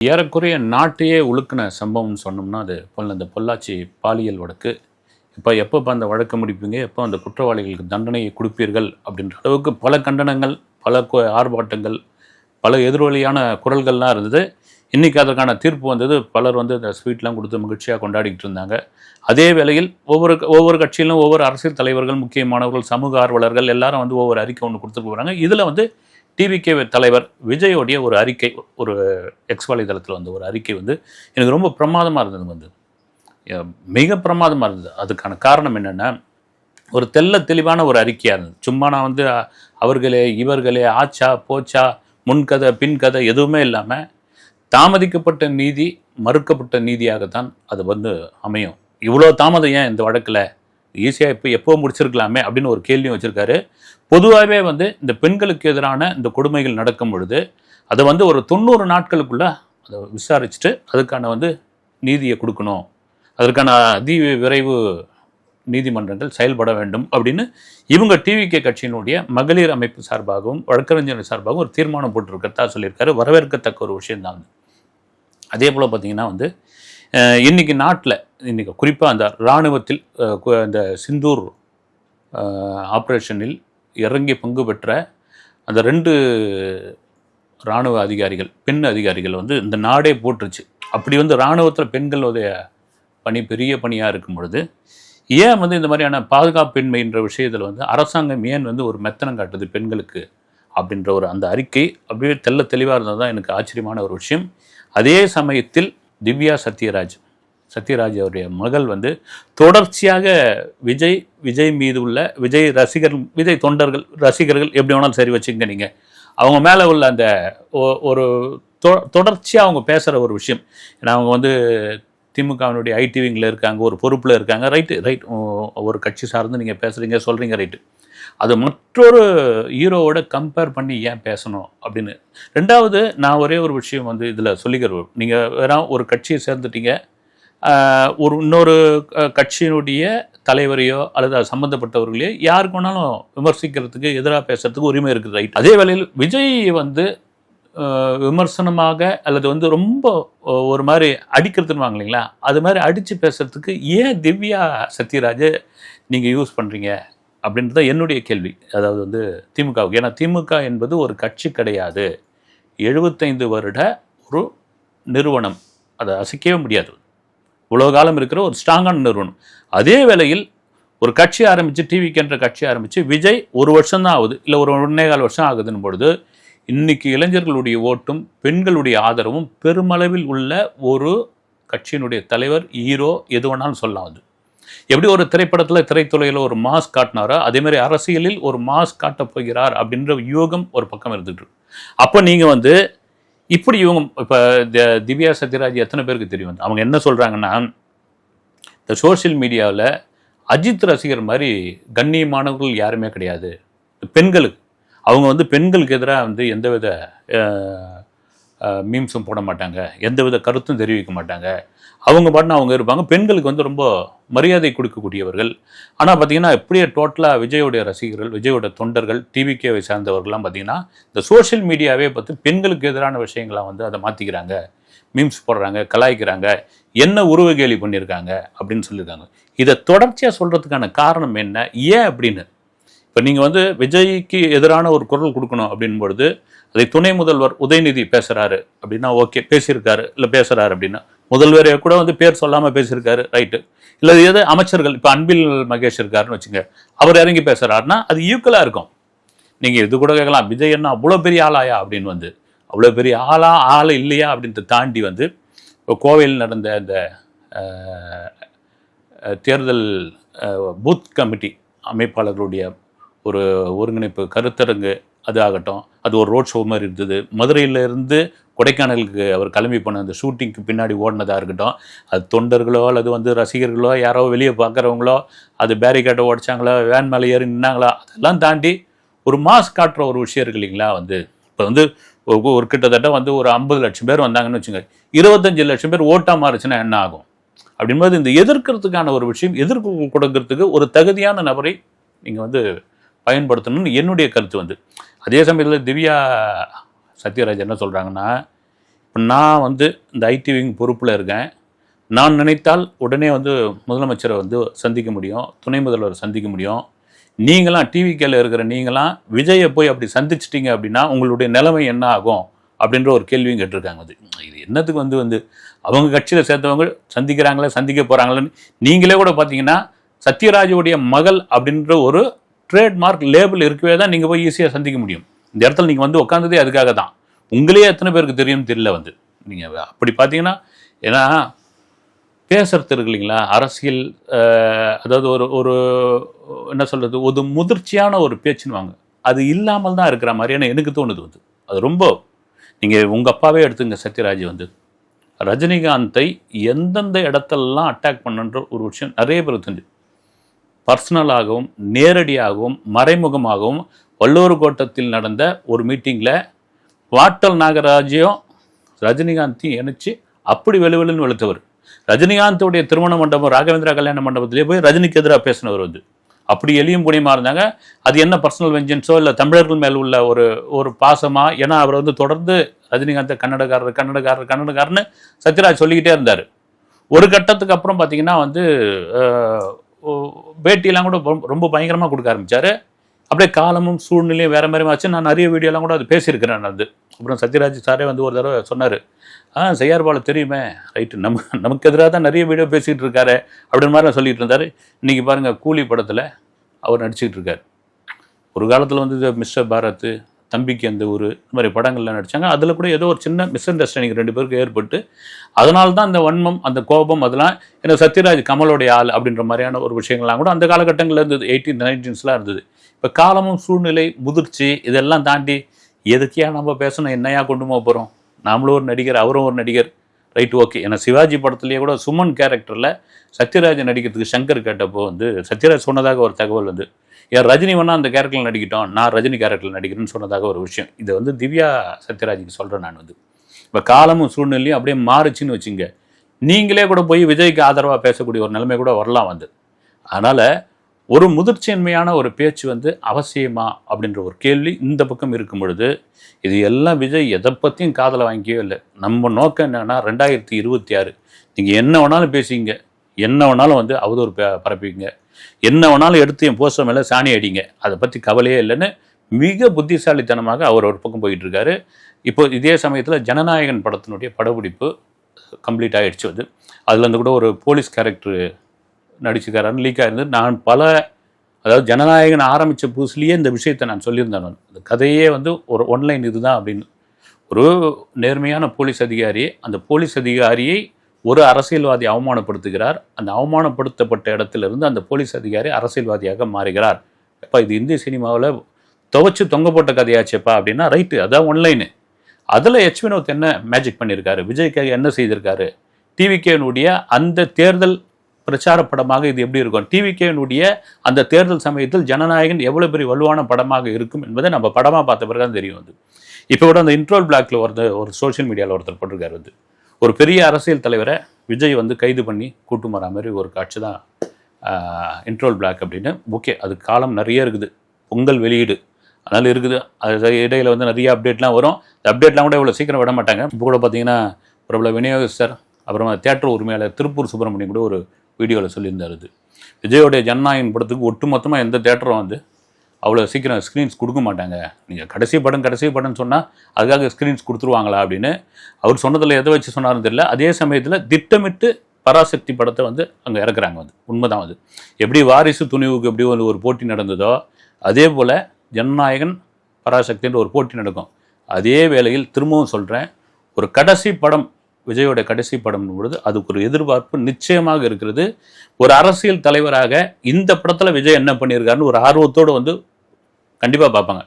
ஏறக்குறைய நாட்டையே உழுக்கின சம்பவம்னு சொன்னோம்னா அது பொல் இந்த பொள்ளாச்சி பாலியல் வழக்கு. இப்போ எப்போ அந்த வழக்கு முடிப்பீங்க? எப்போ அந்த குற்றவாளிகளுக்கு தண்டனையை கொடுப்பீர்கள்? அப்படின்ற அளவுக்கு பல கண்டனங்கள் பல ஆர்ப்பாட்டங்கள் பல எதிர்வழியான குரல்கள்லாம் இருந்தது. இன்றைக்கி அதற்கான தீர்ப்பு வந்தது. பலர் வந்து இந்த ஸ்வீட்லாம் கொடுத்து மகிழ்ச்சியாக கொண்டாடிக்கிட்டு இருந்தாங்க. அதே வேளையில் ஒவ்வொரு ஒவ்வொரு கட்சியிலும் ஒவ்வொரு அரசியல் தலைவர்கள் முக்கியமானவர்கள் சமூக ஆர்வலர்கள் எல்லாரும் வந்து ஒவ்வொரு அறிக்கை ஒன்று கொடுத்துட்டு போகிறாங்க இதில் வந்து டிவிகே தலைவர் விஜயோடைய ஒரு அறிக்கை ஒரு எக்ஸ் வலைதளத்தில் வந்த ஒரு அறிக்கை வந்து எனக்கு ரொம்ப பிரமாதமாக இருந்தது வந்து. மிக பிரமாதமாக இருந்தது. அதுக்கான காரணம் என்னென்னா ஒரு தெல்ல தெளிவான ஒரு அறிக்கையாக இருந்தது. சும்மா நான் வந்து அவர்களே இவர்களே ஆச்சா போச்சா முன்கதை பின்கதை எதுவுமே இல்லாமல் தாமதிக்கப்பட்ட நீதி மறுக்கப்பட்ட நீதியாகத்தான் அது வந்து அமையும். இவ்வளோ தாமதம் ஏன் இந்த வழக்கில்? ஈஸியாக இப்போ எப்போ முடிச்சிருக்கலாமே அப்படின்னு ஒரு கேள்வியும் வச்சுருக்காரு. பொதுவாகவே வந்து இந்த பெண்களுக்கு எதிரான இந்த கொடுமைகள் நடக்கும் பொழுது அதை வந்து ஒரு தொண்ணூறு நாட்களுக்குள்ளே அதை விசாரிச்சுட்டு அதுக்கான வந்து நீதியை கொடுக்கணும். அதற்கான அதி விரைவு நீதிமன்றங்கள் செயல்பட வேண்டும் அப்படின்னு இவங்க டிவிகே கட்சியினுடைய மகளிர் அமைப்பு சார்பாகவும் வழக்கறிஞர் சார்பாகவும் ஒரு தீர்மானம் போட்டிருக்கிறதா சொல்லியிருக்காரு. வரவேற்கத்தக்க ஒரு விஷயம்தான் அது. அதே போல் பார்த்தீங்கன்னா வந்து இன்றைக்கி இன்னைக்கு நாட்டில் இன்னைக்கு குறிப்பாக அந்த இராணுவத்தில் அந்த சிந்தூர் ஆப்ரேஷனில் இறங்கி பங்கு பெற்ற அந்த ரெண்டு இராணுவ அதிகாரிகள் பெண் அதிகாரிகள் வந்து இந்த நாடே போட்டுருச்சு. அப்படி வந்து இராணுவத்தில் பெண்களுடைய பணி பெரிய பணியாக இருக்கும் பொழுது ஏன் வந்து இந்த மாதிரியான பாதுகாப்பின்மைன்ற விஷயத்தில் வந்து அரசாங்கம் ஏன் வந்து ஒரு மெத்தனம் காட்டுது பெண்களுக்கு அப்படின்ற ஒரு அந்த அறிக்கை அப்படியே தெள்ள தெளிவாக இருந்தது தான் எனக்கு ஆச்சரியமான ஒரு விஷயம். அதே சமயத்தில் திவ்யா சத்யராஜ். சத்யராஜ் அவருடைய மகள் வந்து தொடர்ச்சியாக விஜய் விஜய் மீது உள்ள விஜய் ரசிகர் விஜய் தொண்டர்கள் ரசிகர்கள் எப்படி வேணாலும் சரி வச்சுங்க நீங்கள் அவங்க மேலே உள்ள அந்த ஒரு தொ- தொடர்ச்சியாக அவங்க பேசுகிற ஒரு விஷயம். ஏன்னா அவங்க வந்து திமுகவினுடைய ஐடிவிங்கில் இருக்காங்க ஒரு பொறுப்பில் இருக்காங்க. ரைட்டு ரைட் ஒரு கட்சி சார்ந்து நீங்கள் பேசுகிறீங்க சொல்கிறீங்க ரைட்டு அது மற்றொரு ஹீரோவோட கம்பேர் பண்ணி ஏன் பேசணும் அப்படின்னு. ரெண்டாவது நான் ஒரே ஒரு விஷயம் வந்து இதில் சொல்லிக்கிறேன். நீங்கள் வேற ஒரு கட்சியை சேர்ந்துட்டீங்க. ஒரு இன்னொரு கட்சியினுடைய தலைவரையோ அல்லது சம்மந்தப்பட்டவர்களையோ யாருக்கு வேணாலும் விமர்சிக்கிறதுக்கு எதிராக பேசுறதுக்கு உரிமை இருக்குது ரைட் அதே வேளையில் விஜய் வந்து விமர்சனமாக அல்லது வந்து ரொம்ப ஒரு மாதிரி அடிக்கிறதுன்னு இல்லைங்களா? அது மாதிரி அடித்து பேசுறதுக்கு ஏன் திவ்யா சத்யராஜ் நீங்கள் யூஸ் பண்ணுறீங்க அப்படின்றது என்னுடைய கேள்வி. அதாவது வந்து திமுகவுக்கு. ஏன்னா திமுக என்பது ஒரு கட்சி கிடையாது. எழுபத்தைந்து வருட ஒரு நிறுவனம். அதை அசைக்கவே முடியாது. இவ்வளோ காலம் இருக்கிற ஒரு ஸ்ட்ராங்கான நிறுவனம். அதே வேளையில் ஒரு கட்சி ஆரம்பித்து டிவிக்குன்ற கட்சி ஆரம்பித்து விஜய் ஒரு வருஷம் தான் ஆகுது. இல்லை ஒரு ஒன்றே கால் வருஷம் ஆகுதுன்னு பொழுது இன்னைக்கு இளைஞர்களுடைய ஓட்டும் பெண்களுடைய ஆதரவும் பெருமளவில் உள்ள ஒரு கட்சியினுடைய தலைவர் ஹீரோ எது வேணாலும் சொல்லலாம் அது. எப்படி ஒரு திரைப்படத்தில் திரைத்துறையில் ஒரு மாஸ் காட்டினாரோ அதேமாதிரி அரசியலில் ஒரு மாஸ் காட்டப் போகிறார் அப்படின்ற யோகம் ஒரு பக்கம் இருந்துட்டு அப்போ நீங்கள் வந்து இப்படி இவங்க இப்போ திவ்யா சத்யராஜ் எத்தனை பேருக்கு தெரியும்? அவங்க என்ன சொல்கிறாங்கன்னா இந்த சோஷியல் மீடியாவில் அஜித் ரசிகர் மாதிரி கண்ணியமானவர்கள் யாருமே கிடையாது. பெண்களுக்கு. அவங்க வந்து பெண்களுக்கு எதிராக வந்து எந்தவித மீம்ஸும் போட மாட்டாங்க. எந்தவித கருத்தும் தெரிவிக்க மாட்டாங்க. அவங்க பாட்டுன்னு அவங்க இருப்பாங்க. பெண்களுக்கு வந்து ரொம்ப மரியாதை கொடுக்கக்கூடியவர்கள். ஆனால் பார்த்தீங்கன்னா எப்படியே டோட்டலாக விஜயோடைய ரசிகர்கள் விஜயோட தொண்டர்கள் டிவிகேவை சார்ந்தவர்கள்லாம் பார்த்தீங்கன்னா இந்த சோஷியல் மீடியாவே பார்த்து பெண்களுக்கு எதிரான விஷயங்களை வந்து அதை மாற்றிக்கிறாங்க மீம்ஸ் போடுறாங்க கலாய்க்கிறாங்க. என்ன உருவ கேலி பண்ணியிருக்காங்க அப்படின்னு சொல்லியிருக்காங்க. இதை தொடர்ச்சியாக சொல்கிறதுக்கான காரணம் என்ன? ஏன் அப்படின்னு இப்போ நீங்கள் வந்து விஜய்க்கு எதிரான ஒரு குரல் கொடுக்கணும் அப்படின்பொழுது அதை துணை முதல்வர் உதயநிதி பேசுகிறாரு அப்படின்னா ஓகே பேசியிருக்காரு இல்லை பேசுகிறாரு அப்படின்னா முதல்வரே கூட வந்து பேர் சொல்லாமல் பேசியிருக்காரு ரைட்டு. இல்லை எது அமைச்சர்கள் இப்போ அன்பில் மகேஷ் இருக்காருன்னு வச்சுங்க அவர் இறங்கி பேசுகிறாருன்னா அது ஈக்குவலாக இருக்கும். நீங்கள் இது கூட கேட்கலாம் விஜய் என்ன அவ்வளோ பெரிய ஆளாயா அப்படின்னு வந்து அவ்வளோ பெரிய ஆளா ஆள் இல்லையா அப்படின்றத தாண்டி வந்து இப்போ கோவையில் நடந்த அந்த தேர்தல் பூத் கமிட்டி அமைப்பாளர்களுடைய ஒரு ஒருங்கிணைப்பு கருத்தரங்கு அது ஆகட்டும் அது ஒரு ரோட் ஷோ மாதிரி இருந்தது. மதுரையிலேருந்து கொடைக்கானலுக்கு அவர் கிளம்பி போன அந்த ஷூட்டிங்க்கு பின்னாடி ஓடினதாக இருக்கட்டும். அது தொண்டர்களோ அல்லது வந்து ரசிகர்களோ யாரோ வெளியே பார்க்குறவங்களோ அது பேரிகேட்டை உடைச்சாங்களோ வேன் மேலே ஏறி நின்னாங்களோ அதெல்லாம் தாண்டி ஒரு மாஸ் காட்டுற ஒரு விஷயம் இருக்கு இல்லைங்களா வந்து. இப்போ வந்து ஒரு- ஒரு கிட்டத்தட்ட வந்து ஒரு ஐம்பது லட்சம் பேர் வந்தாங்கன்னு வச்சுங்க. இருபத்தஞ்சு லட்சம் பேர் ஓட்டா மாறுச்சுன்னா என்ன ஆகும்? அப்படின்போது இந்த எதிர்க்கிறதுக்கான ஒரு விஷயம் எதிர்ப்பு கொடுக்கறதுக்கு ஒரு தகுதியான நபரை நீங்கள் வந்து பயன்படுத்தணும்னு என்னுடைய கருத்து வந்து. அதே சமயத்தில் திவ்யா சத்யராஜ் என்ன சொல்கிறாங்கன்னா இப்போ நான் வந்து இந்த ஐடி விங் பொறுப்பில் இருக்கேன். நான் நினைத்தால் உடனே வந்து முதலமைச்சரை வந்து சந்திக்க முடியும் துணை முதல்வரை சந்திக்க முடியும். நீங்களாம் டிவிக்கேல இருக்கிற நீங்களாம் விஜயை போய் அப்படி சந்திச்சிட்டீங்க அப்படின்னா உங்களுடைய நிலைமை என்ன ஆகும்? அப்படின்ற ஒரு கேள்வியும் கேட்டிருக்காங்க அது. இது என்னத்துக்கு வந்து வந்து அவங்க கட்சியில் சேர்த்தவங்க சந்திக்கிறாங்களே சந்திக்க போகிறாங்களேன்னு நீங்களே கூட பார்த்தீங்கன்னா சத்யராஜுடைய மகள் அப்படின்ற ஒரு ட்ரேட்மார்க் லேபிள் இருக்கவே தான் நீங்கள் போய் ஈஸியாக சந்திக்க முடியும். இந்த இடத்துல நீங்கள் வந்து உட்காந்ததே அதுக்காக தான். உங்களே எத்தனை பேருக்கு தெரியும் தெரியல வந்து. நீங்கள் அப்படி பார்த்தீங்கன்னா ஏன்னா பேசுறது இருக்கு இல்லைங்களா அரசியல் அதாவது ஒரு ஒரு என்ன சொல்கிறது ஒரு முதிர்ச்சியான ஒரு பேச்சுன்னு வாங்க. அது இல்லாமல் தான் இருக்கிற மாதிரியான எனக்கு தோணுது வந்து. அது ரொம்ப நீங்கள் உங்கள் அப்பாவே எடுத்துங்க சத்யராஜ் வந்து. ரஜினிகாந்தை எந்தெந்த இடத்தெல்லாம் அட்டாக் பண்ணுன்ற ஒரு விஷயம் நிறைய பேர் தெரிஞ்சு. பர்சனலாகவும் நேரடியாகவும் மறைமுகமாகவும் வல்லூர் கோட்டத்தில் நடந்த ஒரு மீட்டிங்கில் வாட்டல் நாகராஜையும் ரஜினிகாந்தையும் இணைச்சி அப்படி வெளுவெளுன்னு வெளுத்தவர். ரஜினிகாந்தோடைய திருமண மண்டபம் ராகவேந்திரா கல்யாண மண்டபத்திலே போய் ரஜினிக்கு எதிராக பேசினவர் வந்து. அப்படி எளியும் புனியமாக இருந்தாங்க. அது என்ன பர்சனல் வெஞ்சன்ஸோ இல்லை தமிழர்கள் மேல் உள்ள ஒரு ஒரு பாசமாக ஏன்னா அவர் வந்து தொடர்ந்து ரஜினிகாந்தை கன்னடக்காரர் கன்னடக்காரர் கன்னடக்காரன்னு சத்யராஜ் சொல்லிக்கிட்டே இருந்தார். ஒரு கட்டத்துக்கு அப்புறம் பார்த்தீங்கன்னா வந்து பேட்டியெல்லாம் கூட ரொம்ப- ரொம்ப பயங்கரமாக கொடுக்க ஆரம்பித்தார் அப்படியே காலமும் சூழ்நிலையும் வேறு மாதிரி ஆச்சு நான் நிறைய வீடியோலாம் கூட அது பேசியிருக்கிறேன் நான் அது. அப்புறம் சத்யராஜ் சாரே வந்து ஒரு தடவை சொன்னார் ஆ செய்யார்பால தெரியுமே? ரைட்டு. நம்ம நமக்கு எதிராக தான் நிறைய வீடியோ பேசிகிட்டு இருக்காரு அப்படின்னு மாதிரி சொல்லிட்டு இருந்தார். இன்றைக்கி பாருங்கள் கூலி படத்தில் அவர் நடிச்சுக்கிட்டு இருக்கார். ஒரு காலத்தில் வந்து மிஸ்டர் பாரத் தம்பிக்கு அந்த ஒரு இந்த மாதிரி படங்கள்லாம் நடித்தாங்க அதில் கூட ஏதோ ஒரு சின்ன மிஸ் அண்டர்ஸ்டாண்டிங் ரெண்டு பேருக்கு ஏற்பட்டு அதனால தான் அந்த வன்மம் அந்த கோபம் அதெல்லாம் ஏன்னா சத்யராஜ் கமலோடைய ஆள் அப்படின்ற மாதிரியான ஒரு விஷயங்கள்லாம் கூட அந்த காலகட்டங்களில் இருந்தது. எயிட்டீன் நைன்டீன்ஸ்லாம் இருந்தது. இப்போ காலமும் சூழ்நிலை முதிர்ச்சி இதெல்லாம் தாண்டி எதுக்கையா நம்ம பேசணும்? என்னையா கொண்டு போக போகிறோம் நாமளும் ஒரு நடிகர் அவரும் ஒரு நடிகர். Right okay. ஏன்னா சிவாஜி படத்துலேயே கூட சுமன் கேரக்டரில் சத்யராஜ் நடிக்கிறதுக்கு சங்கர் கேட்டப்போ வந்து சத்யராஜ் சொன்னதாக ஒரு தகவல் வந்து ஏன் ரஜினி வேணா அந்த கேரக்டரில் நடிக்கட்டும் நான் ரஜினி கேரக்டரில் நடிக்கிறேன்னு சொன்னதாக ஒரு விஷயம். இதை வந்து திவ்யா சத்யராஜுக்கு சொல்கிறேன் நான் வந்து. இப்போ காலமும் சூழ்நிலையும் அப்படியே மாறுச்சுன்னு வச்சுங்க. நீங்களே கூட போய் விஜய்க்கு ஆதரவாக பேசக்கூடிய ஒரு நிலைமை கூட வரலாம் வந்து. அதனால் ஒரு முதிர்ச்சியின்மையான ஒரு பேச்சு வந்து அவசியமா அப்படின்ற ஒரு கேள்வி இந்த பக்கம் இருக்கும் பொழுது இது எல்லாம் விஜய் எதை பற்றியும் காதலை வாங்கிக்கவே இல்லை. நம்ம நோக்கம் என்னென்னா ரெண்டாயிரத்தி இருபத்தி ஆறு. நீங்கள் என்ன வேணாலும் பேசிங்க என்ன வேணாலும் வந்து அவதூறு ப- பரப்பிங்க என்ன வேணாலும் எடுத்து என் போஸ்டர் மேலே சாணி அடிங்க. அதை பற்றி கவலையே இல்லைன்னு மிக புத்திசாலித்தனமாக அவர் ஒரு பக்கம் போயிட்டு இருக்காரு இப்போ இதே சமயத்தில் ஜனநாயகன் படத்தினுடைய படப்பிடிப்பு கம்ப்ளீட் ஆகிடுச்சு அது. அதுலேருந்து கூட ஒரு போலீஸ் கேரக்டர் நடிச்சுக்காரன்னு லீக் ஆயிருந்தது. நான் பல அதாவது ஜனநாயகன் ஆரம்பித்த புதுசுலேயே இந்த விஷயத்தை நான் சொல்லியிருந்தேன் நான். இந்த கதையே வந்து ஒரு ஒன்லைன் இதுதான் அப்படின்னு. ஒரு நேர்மையான போலீஸ் அதிகாரி அந்த போலீஸ் அதிகாரியை ஒரு அரசியல்வாதி அவமானப்படுத்துகிறார். அந்த அவமானப்படுத்தப்பட்ட இடத்திலிருந்து அந்த போலீஸ் அதிகாரி அரசியல்வாதியாக மாறுகிறார். அப்போ இது இந்திய சினிமாவில் துவைச்சு தொங்க போட்ட கதையாச்சேப்பா அப்படின்னா ரைட்டு அதான் ஒன்லைனு அதில் எச் வினோத் என்ன மேஜிக் பண்ணியிருக்காரு? விஜய்க்காக என்ன செய்திருக்காரு? டிவிகேனுடைய அந்த தேர்தல் பிரச்சார படமாக இது எப்படி இருக்கும்? டிவிகேனுடைய அந்த தேர்தல் சமயத்தில் ஜனநாயகன் எவ்வளோ பெரிய வலுவான படமாக இருக்கும் என்பதை நம்ம படமாக பார்த்த பிறகு தான் தெரியும் வந்து இப்போ கூட அந்த இன்ட்ரோல் பிளாக்ல ஒருத்தர் ஒரு சோஷியல் மீடியாவில் ஒருத்தர் போட்டிருக்காரு வந்து. ஒரு பெரிய அரசியல் தலைவரை விஜய் வந்து கைது பண்ணி கூட்டு வரா மாதிரி ஒரு காட்சி தான் இன்ட்ரோல் பிளாக் அப்படின்னு. ஓகே அது காலம் நிறைய இருக்குது. பொங்கல் வெளியீடு. அதனால் இருக்குது. அது இடையில் வந்து நிறைய அப்டேட்லாம் வரும். இந்த அப்டேட்லாம் கூட இவ்வளோ சீக்கிரம் விட மாட்டாங்க. இப்போ கூட பார்த்தீங்கன்னா பிரபல விநியோகஸ்தர் அப்புறமா தேட்டர் உரிமையாளர் திருப்பூர் சுப்பிரமணியம் கூட ஒரு வீடியோவில் சொல்லியிருந்தார் இது. விஜயோடைய ஜனநாயகன் படத்துக்கு ஒட்டுமொத்தமாக எந்த தேட்டரும் வந்து அவ்வளோ சீக்கிரம் ஸ்க்ரீன்ஸ் கொடுக்க மாட்டாங்க. நீங்கள் கடைசி படம் கடைசி படம்னு சொன்னால் அதுக்காக ஸ்க்ரீன்ஸ் கொடுத்துருவாங்களா அப்படின்னு அவர் சொன்னதில் எதை வச்சு சொன்னாருன்னு தெரியல. அதே சமயத்தில் திட்டமிட்டு பராசக்தி படத்தை வந்து அங்கே இறக்குறாங்க வந்து. உண்மைதான் அது. எப்படி வாரிசு துணிவுக்கு எப்படி வந்து ஒரு போட்டி நடந்ததோ அதே போல் ஜனநாயகன் பராசக்தின்ற ஒரு போட்டி நடக்கும். அதே வேளையில் திரும்பவும் சொல்கிறேன் ஒரு கடைசி படம் விஜயோட கடைசி படம் பொழுது அதுக்கு ஒரு எதிர்பார்ப்பு நிச்சயமாக இருக்கிறது. ஒரு அரசியல் தலைவராக இந்த படத்தில் விஜய் என்ன பண்ணியிருக்காருன்னு ஒரு ஆர்வத்தோடு வந்து கண்டிப்பாக பார்ப்பாங்க.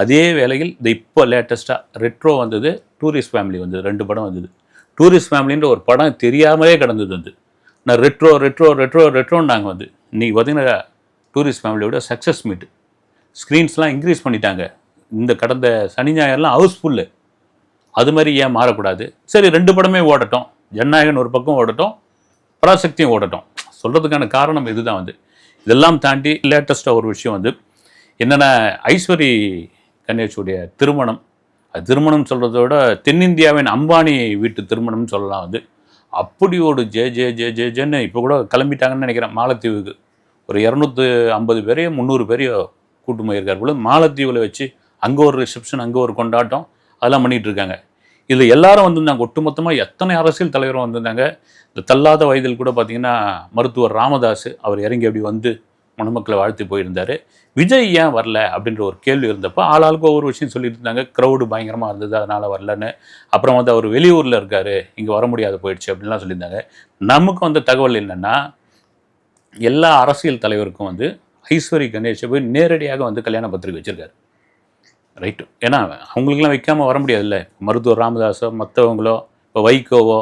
அதே வேளையில் இந்த இப்போ லேட்டஸ்ட்டாக ரெட்ரோ வந்தது டூரிஸ்ட் ஃபேமிலி வந்தது ரெண்டு படம் வந்தது. டூரிஸ்ட் ஃபேமிலின்ற ஒரு படம் தெரியாமலே கிடந்தது வந்து. நான் ரெட்ரோ ரெட்ரோ ரெட்ரோ ரெட்ரோன்னு நாங்கள் வந்து இன்றைக்கி பார்த்தீங்கன்னா டூரிஸ்ட் ஃபேமிலியோட சக்ஸஸ் மீட் ஸ்க்ரீன்ஸ்லாம் இன்க்ரீஸ் பண்ணிட்டாங்க. இந்த கடந்த சனி ஞாயிறுலாம் ஹவுஸ்ஃபுல்லு அது மாதிரி ஏன் மாறக்கூடாது? சரி ரெண்டு படமே ஓடட்டும். ஜனநாயகன் ஒரு பக்கம் ஓடட்டும். பராசக்தியும் ஓடட்டும். சொல்கிறதுக்கான காரணம் இதுதான் வந்து. இதெல்லாம் தாண்டி லேட்டஸ்ட்டாக ஒரு விஷயம் வந்து என்னென்னா ஐஸ்வரி கணேஷுடைய திருமணம். அது திருமணம் சொல்கிறத விட தென்னிந்தியாவின் அம்பானி வீட்டு திருமணம்னு சொல்லலாம் வந்து அப்படி ஒரு ஜே ஜே ஜே ஜே ஜேன்னு இப்போ கூட கிளம்பிட்டாங்கன்னு நினைக்கிறேன் மாலத்தீவுக்கு. ஒரு இரநூத்து ஐம்பது பேரையோ முந்நூறு பேரையோ கூட்டு போயிருக்கார் போல மாலத்தீவில் வச்சு அங்கே ஒரு ரிசப்ஷன் அங்கே ஒரு கொண்டாட்டம் அதெல்லாம் பண்ணிகிட்டு இருக்காங்க. இதில் எல்லாரும் வந்திருந்தாங்க. ஒட்டுமொத்தமாக எத்தனை அரசியல் தலைவரும் வந்திருந்தாங்க. இந்த தள்ளாத வயதில் கூட பார்த்திங்கன்னா மருத்துவர் ராமதாஸ் அவர் இறங்கி அப்படி வந்து மணமக்களை வாழ்த்து போயிருந்தார். விஜய் ஏன் வரல அப்படின்ற ஒரு கேள்வி இருந்தப்போ ஆளாளுக்கு ஒவ்வொரு விஷயம் சொல்லிட்டு இருந்தாங்க க்ரௌடு பயங்கரமாக இருந்தது அதனால் வரலன்னு. அப்புறம் வந்து அவர் வெளியூரில் இருக்கார் இங்கே வர முடியாது போயிடுச்சு அப்படின்லாம் சொல்லியிருந்தாங்க. நமக்கு வந்த தகவல் என்னென்னா எல்லா அரசியல் தலைவருக்கும் வந்து ஐஸ்வரி கணேஷை போய் நேரடியாக வந்து கல்யாண பத்திரிக்கை வச்சுருக்காரு. ரைட்டு ஏன்னா அவங்களுக்குலாம் வைக்காமல் வர முடியாதுல்ல. மருத்துவர் ராமதாஸோ மற்றவங்களோ இப்போ வைகோவோ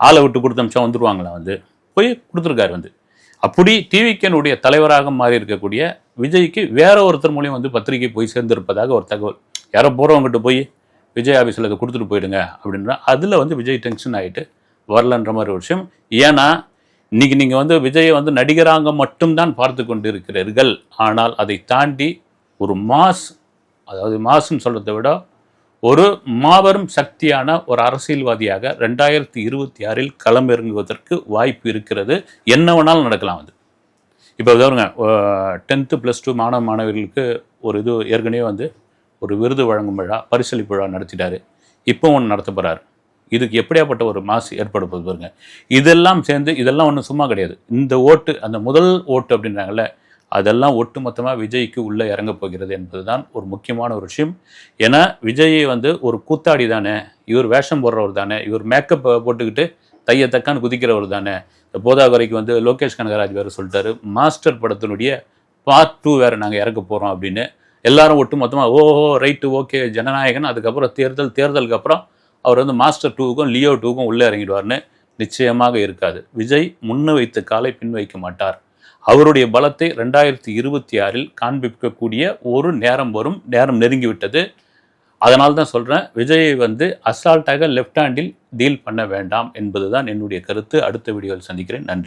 ஆளை விட்டு கொடுத்தமிச்சா வந்துடுவாங்களா வந்து? போய் கொடுத்துருக்காரு வந்து. அப்படி டிவிக்கனுடைய தலைவராக மாறி இருக்கக்கூடிய விஜய்க்கு வேற ஒருத்தர் மூலியம் வந்து பத்திரிகை போய் சேர்ந்திருப்பதாக ஒரு தகவல். யாரோ போகிறவங்ககிட்ட போய் விஜய் ஆஃபீஸில் அதை கொடுத்துட்டு போயிடுங்க அப்படின்ற அதில் வந்து விஜய் டென்ஷன் ஆகிட்டு வரலன்ற மாதிரி ஒரு விஷயம். ஏன்னா இன்றைக்கி நீங்கள் வந்து விஜயை வந்து நடிகராக மட்டும்தான் பார்த்து கொண்டு இருக்கிறீர்கள் ஆனால் அதை தாண்டி ஒரு மாஸ் அதாவது மாஸ்ன்னு சொல்கிறத விட ஒரு மாபெரும் சக்தியான ஒரு அரசியல்வாதியாக ரெண்டாயிரத்தி இருபத்தி ஆறில் களமிறங்குவதற்கு வாய்ப்பு இருக்கிறது. என்ன வேணாலும் நடக்கலாம் அது. இப்போ பாருங்க டென்த்து ப்ளஸ் டூ மாணவ மாணவர்களுக்கு ஒரு இது ஏற்கனவே வந்து ஒரு விருது வழங்கும் விழா பரிசளிப்பு விழா நடத்திட்டாரு. இப்போ ஒன்று நடத்த போகிறாரு இதுக்கு எப்படியாப்பட்ட ஒரு மாசு ஏற்பட பாருங்க. இதெல்லாம் சேர்ந்து இதெல்லாம் ஒன்றும் சும்மா கிடையாது. இந்த ஓட்டு அந்த முதல் ஓட்டு அப்படின்றாங்கல்ல அதெல்லாம் ஒட்டுமொத்தமாக விஜய்க்கு உள்ளே இறங்க போகிறது என்பதுதான் ஒரு முக்கியமான ஒரு விஷயம். ஏன்னா விஜயை வந்து ஒரு கூத்தாடி தானே இவர் வேஷம் போடுறவர் தானே இவர் மேக்கப் போட்டுக்கிட்டு தைய தக்கான்னு குதிக்கிறவர் தானே. இந்த போதாகுறைக்கு வந்து லோகேஷ் கனகராஜ் வேறு சொல்லிட்டாரு மாஸ்டர் படத்தினுடைய பார்ட் டூ வேறு நாங்கள் இறக்க போகிறோம் அப்படின்னு. எல்லாரும் ஒட்டு மொத்தமாக ஓஹோ ரைட்டு ஓகே ஜனநாயகன் அதுக்கப்புறம் தேர்தல் தேர்தலுக்கு அப்புறம் அவர் வந்து மாஸ்டர் டூவுக்கும் லியோ டூவுக்கும் உள்ளே இறங்கிடுவார்னு நிச்சயமாக இருக்காது. விஜய் முன்னு வைத்த காலை பின் வைக்க மாட்டார். அவருடைய பலத்தை ரெண்டாயிரத்தி இருபத்தி ஆறில் காண்பிக்கக்கூடிய ஒரு நேரம் வரும். நேரம் நெருங்கிவிட்டது. அதனால் தான் சொல்கிறேன் விஜயை வந்து அசால்ட்டாக லெஃப்ட் ஹேண்டில் டீல் பண்ண வேண்டாம் என்பதுதான் என்னுடைய கருத்து. அடுத்த வீடியோவில் சந்திக்கிறேன். நன்றி.